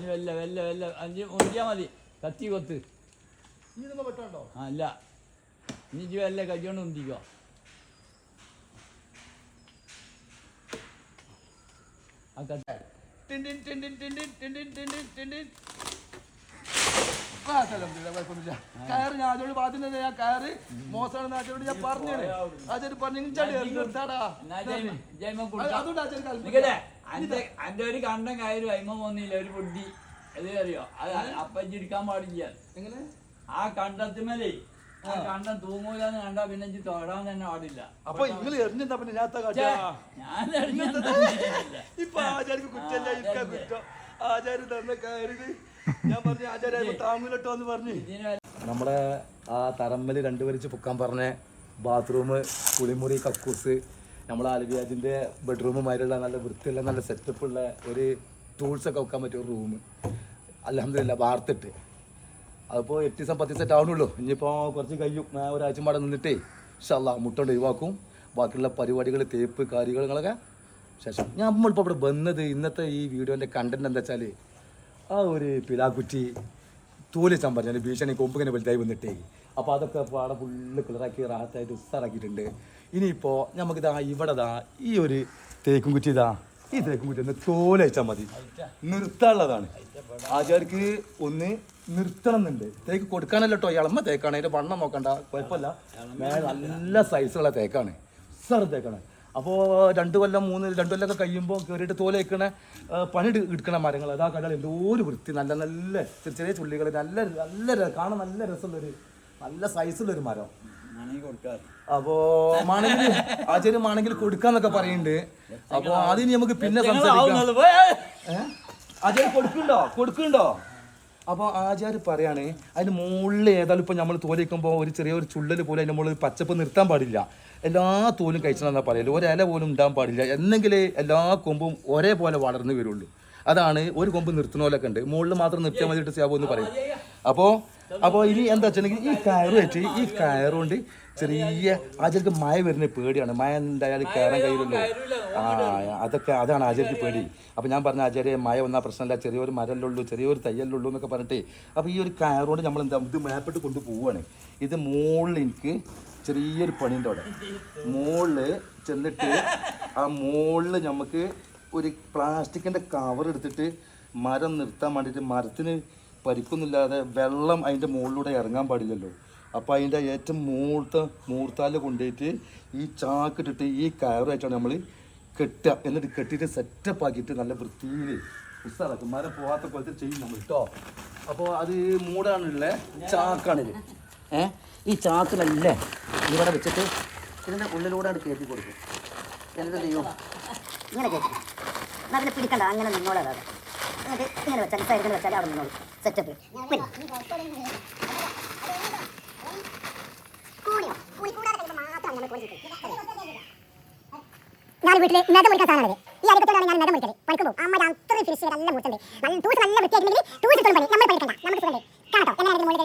ഇനി വല്ല വല്ല വല്ല അഞ്ച് ഉണ്ടിയാൽ മതി കത്തി കൊത്ത് ആ അല്ല ഇനി വല്ല കൈകൊണ്ട് ഉന്തിക്കോ ആ കത്ത ടിൻഡിൻ കയറ് ഞാൻ അതോട് പാത്തുന്നത് ഞാൻ കയറ് മോശമാണെന്ന് അച്ഛനോട് ഞാൻ പറഞ്ഞേ അച്ഛൻ പറഞ്ഞു നിർത്താടാ അതുകൊണ്ട് അച്ഛൻ കൽപ്പിക്കല്ലേ അന്റെ അന്റെ ഒരു കണ്ടം കയറും അയിമ പോന്നില്ല ഒരു ബുദ്ധി. അത് അറിയോ? അത് അപ്പച്ചി എടുക്കാൻ പാടില്ല. എങ്ങനെ? ആ കണ്ടത്തിമലേ ആ കണ്ടം തൂങ്ങൂലെന്ന് കണ്ടാ പിന്നെ എനിക്ക് തൊടാൻ തന്നെ പാടില്ല. അപ്പൊ നിങ്ങൾ എറിഞ്ഞെന്താ പിന്നെ ഞാൻ എത്താ ഛേ, കാട്ടുക? ഞാൻ എറിഞ്ഞതൊന്നുമില്ല. ഇപ്പൊ ആചാര്യക്ക് കുറ്റല്ല ഇക്ക കുറ്റം. ആചാര്യ തന്നെ ഞാൻ പറഞ്ഞു ആചാര്യ താങ്ങൂലട്ടോ എന്ന് പറഞ്ഞു. നമ്മളെ ആ തറമ്മൽ രണ്ടുപേരിച്ച് പൊക്കാൻ പറഞ്ഞ ബാത്റൂം കുളിമുറി കക്കൂസ് നമ്മൾ ആലുവിയാജിന്റെ ബെഡ്റൂമുമാരുള്ള നല്ല വൃത്തിയുള്ള നല്ല സെറ്റപ്പ് ഉള്ള ഒരു ടൂൾസ് ഒക്കെ വെക്കാൻ പറ്റിയ ഒരു റൂം അലഹമില്ല വാർത്തിട്ട്. അതിപ്പോൾ എട്ട് ദിവസം പത്ത് ദിവസം ആവണുള്ളൂ ഇനിയിപ്പോൾ കുറച്ച് കഴിയും. ഒരാഴ്ച പാടെ നിന്നിട്ടേ ഇഷ്ടമല്ല മുട്ടോണ്ട് ഒഴിവാക്കും. ബാക്കിയുള്ള പരിപാടികൾ തേപ്പ് കാര്യങ്ങളൊക്കെ ശേഷം. ഞാൻ നമ്മളിപ്പോൾ ഇവിടെ വന്നത് ഇന്നത്തെ ഈ വീഡിയോന്റെ കണ്ടന്റ് എന്താ വെച്ചാൽ ആ ഒരു പിലാക്കുറ്റി തോൽ വെച്ചാൻ പറഞ്ഞു ഭീഷണി കൊമ്പിങ്ങനെ വലുതായി വന്നിട്ടേ. അപ്പോൾ അതൊക്കെ അവിടെ ഫുള്ള് ക്ലിയറാക്കി റാഹത്തായിട്ട് ഉസ്താറാക്കിയിട്ടുണ്ട് ഇനിയിപ്പോൾ നമുക്കിതാ ഇവിടെ ദാ ഈ ഒരു തേക്കും കുറ്റി ഇതാ. ഈ തേക്കും കുറ്റി ഒന്ന് തോലയച്ചാൽ മതി. നിർത്താനുള്ളതാണ്. ആചാർക്ക് ഒന്ന് നിർത്തണം എന്നുണ്ട് തേക്ക് കൊടുക്കാനല്ല കേട്ടോ. ഇളമ്മ തേക്കാണ്. അതിന്റെ വണ്ണം നോക്കണ്ട. കുഴപ്പമില്ല. മേലെ നല്ല സൈസുള്ള തേക്കാണ്. ഉസ്സാറ് തേക്കാണ്. അപ്പോൾ രണ്ട് കൊല്ലം മൂന്ന് രണ്ട് കൊല്ലമൊക്കെ കഴിയുമ്പോൾ കയറിയിട്ട് തോല വെക്കണ പണി എടു- എടുക്കണ മരങ്ങൾ അതാ എന്തോ ഒരു വൃത്തി. നല്ല നല്ല ചെറിയ ചെറിയ ചുള്ളികൾ നല്ല നല്ല കാണാൻ നല്ല രസമുള്ളൊരു നല്ല സൈസുള്ളൊരു മരം. അപ്പോ മാണെങ്കിൽ ആചാര്യം ആണെങ്കിൽ കൊടുക്കാന്നൊക്കെ പറയുന്നുണ്ട് അപ്പോ ആദ്യം നമുക്ക് പിന്നെ സംസാരിക്കാം. ആചാര്യം? കൊടുക്കുന്നുണ്ടോ? കൊടുക്കുന്നുണ്ടോ? അപ്പോൾ ആചാര്യ പറയാണ് അതിന് മുകളിൽ ഏതായാലും ഇപ്പോൾ നമ്മൾ തോലിക്കുമ്പോൾ ഒരു ചെറിയൊരു ചുള്ളൽ പോലും അതിന്റെ മുകളിൽ പച്ചപ്പ് നിർത്താൻ പാടില്ല. എല്ലാ തോലും കഴിച്ചാൽ പറയൽ. ഒരു ഇല പോലും ഉണ്ടാകാൻ പാടില്ല. എന്നെങ്കിലേ എല്ലാ കൊമ്പും ഒരേപോലെ വളർന്നു വരുള്ളൂ. അതാണ് ഒരു കൊമ്പ് നിർത്തുന്ന പോലെയൊക്കെ ഉണ്ട്. മുകളിൽ മാത്രം നിർത്തിയാൽ മതിയിട്ട് ചെയ്യാവോ എന്ന് പറയും. അപ്പോൾ അപ്പോൾ ഇനി എന്താ വെച്ചിട്ടുണ്ടെങ്കിൽ ഈ കയറ് വെച്ച് ഈ കയറുകൊണ്ട് ചെറിയ ആചാര്യക്ക് മഴ വരുന്ന പേടിയാണ്. മഴ എന്തായാലും കയറാൻ കഴിയില്ലല്ലോ. ആ അതൊക്കെ അതാണ് ആചാര്യക്ക് പേടി. അപ്പോൾ ഞാൻ പറഞ്ഞ ആചാര്യ മഴ വന്നാൽ പ്രശ്നമില്ല ചെറിയൊരു മരല്ലുള്ളൂ ചെറിയൊരു തയ്യലുള്ളൂ എന്നൊക്കെ പറഞ്ഞിട്ട്. അപ്പോൾ ഈ ഒരു കയറുകൊണ്ട് നമ്മൾ എന്താ ഇത് മേപ്പെട്ട് കൊണ്ട് പോവുകയാണ് ഇത് മുകളിൽ എനിക്ക് ചെറിയൊരു പണിയുണ്ട് അവിടെ. മുകളിൽ ചെന്നിട്ട് ആ മുകളിൽ നമുക്ക് ഒരു പ്ലാസ്റ്റിക്കിന്റെ കവർ എടുത്തിട്ട് മരം നിർത്താൻ വേണ്ടിയിട്ട് മരത്തിന് പരിക്കൊന്നുമില്ലാതെ വെള്ളം അതിന്റെ മുകളിലൂടെ ഇറങ്ങാൻ പാടില്ലല്ലോ. അപ്പോൾ അതിന്റെ ഏറ്റവും മൂർത്ത മൂർത്താൽ കൊണ്ടുപോയിട്ട് ഈ ചാക്കിട്ടിട്ട് ഈ കയറായിട്ടാണ് നമ്മൾ കെട്ടുക. എന്നിട്ട് കെട്ടിയിട്ട് സെറ്റപ്പ് ആക്കിയിട്ട് നല്ല വൃത്തിയിൽ ഉസ്താറാക്കും മരം പോകാത്ത കൊലത്തിൽ ചെയ്യും നമ്മൾ കേട്ടോ അപ്പോൾ അത് മൂടാണുള്ള ചാക്കാണിത്. ഏ? ഈ ചാക്കിലല്ലേ ഇവിടെ വെച്ചിട്ട് ഇതിന്റെ ഉള്ളിലൂടെ അത് കയറ്റി കൊടുക്കും. എന്നിട്ട് ചെയ്യും? ഇങ്ങനെ കേട്ടു പിടിക്കണ്ട. അങ്ങനെ നിന്നോളെ. അതെ ഇങ്ങനെ വെച്ചാൽ സൈഡിൽ വെച്ചാൽ അവിടെ നിന്നോളൂ. സെറ്റപ്പ് ഞാൻ വീട്ടിൽ നെട മുറിക്കാൻ സാധനമാണ് ഈ അരികത്തോടാണ് ഞാൻ നെട മുറിക്കൽ പണിക്ക് പോകും. അമ്മ അത്രയും ഫിനിഷ് ചെയ്ത് നല്ല മുറിച്ചുണ്ട്. നല്ല ടൂസ് നല്ല വൃത്തിയായിട്ടുണ്ടെങ്കിൽ ടൂസ് ഇട്ടും പണി. നമ്മൾ പഠിക്കണ്ട നമുക്ക് സുഖം എന്നെ ആരെങ്കിലും മുകളിൽ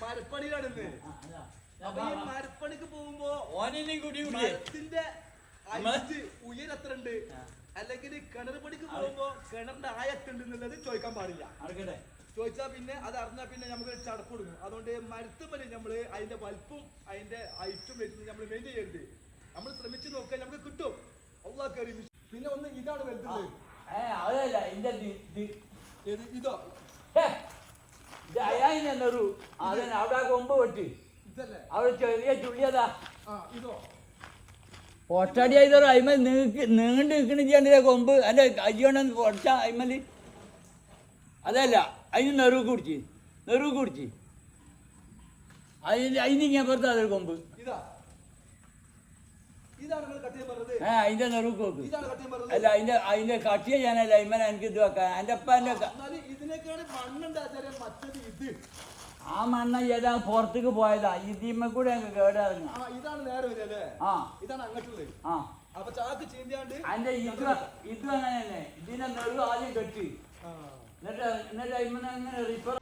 കഴിച്ചാൽ കടന്ന് അപ്പൊ ഈ മരപ്പണിക്ക് പോകുമ്പോ ഓനെയും കൂടി മരത്തിന്റെ ഉയരം എത്ര ഉണ്ട് അല്ലെങ്കിൽ കിണർ പണിക്ക് പോകുമ്പോ കിണറിന്റെ ആയത്തുണ്ട് എന്നുള്ളത് ചോദിക്കാൻ പാടില്ല. ചോദിച്ചാ പിന്നെ അത് അറിഞ്ഞാൽ പിന്നെ നമുക്ക് ചടപ്പ് കൊടുക്കും. അതുകൊണ്ട് മരത്തുമണി നമ്മൾ അതിന്റെ വലുപ്പും അതിന്റെ ഹൈറ്റും വെച്ചിട്ട് നമ്മൾ മെയിന്റെയിൻ ചെയ്യരുത്. നമ്മൾ ശ്രമിച്ചു നോക്കാൻ നമുക്ക് കിട്ടും. അള്ളാഹ് കയറി പിന്നെ ഒന്ന് ഇതാണ് വലുത് അതല്ല ഏത്? ഇതോ അവിടെ കൊമ്പ് വെട്ടി. അവിടെ ചെറിയ ചുള്ളിയതാ പൊട്ടടി ചെയ്തോ അയിമ നീക്ക് നീണ്ട് നിൽക്കണ ചെയ്യണ്ടേ കൊമ്പ്? അല്ല അയ്യോണ്ടെന്ന് പൊട്ട അയിമൽ അതല്ല അതിന് നെറു കുടിച്ച് നെറു കുടിച്ച്. അതിന് അതിന് ഇങ്ങനെ പുറത്താ അതൊരു കൊമ്പ്. ഇതാ ഇതാണ് നിങ്ങൾ കട്ട് ചെയ്യാൻ പറഞ്ഞത് ഏ അതിന്റെ നെറുക്ക് നോക്ക് അല്ല അതിന്റെ അതിന്റെ കട്ടിയ ഞാനല്ല ഇമ്മനെ എനിക്ക് ഇത് വെക്കാൻ. എന്റെ അപ്പന്റെ ആ മണ്ണ ഏതാ പുറത്തേക്ക് പോയതാ? ഈ തീമ കൂടെ ഞങ്ങൾ കേടിറങ്ങുക ആ ഇതാണ് നേരെ വരിക അല്ലേ? ആ. ഇതാണ് അങ്ങോട്ടുള്ളത്. ആ. അപ്പൊ ചാക്ക് ചീന്തിയാണ്ട് അതിന്റെ ഇത് ഇത് അങ്ങനെ തന്നെ. ഇതിനെ നെറു ആദ്യം കെട്ടി. എന്നിട്ട് എന്നിട്ട് ഇമ്മനെ അങ്ങനെ റിപ്പർ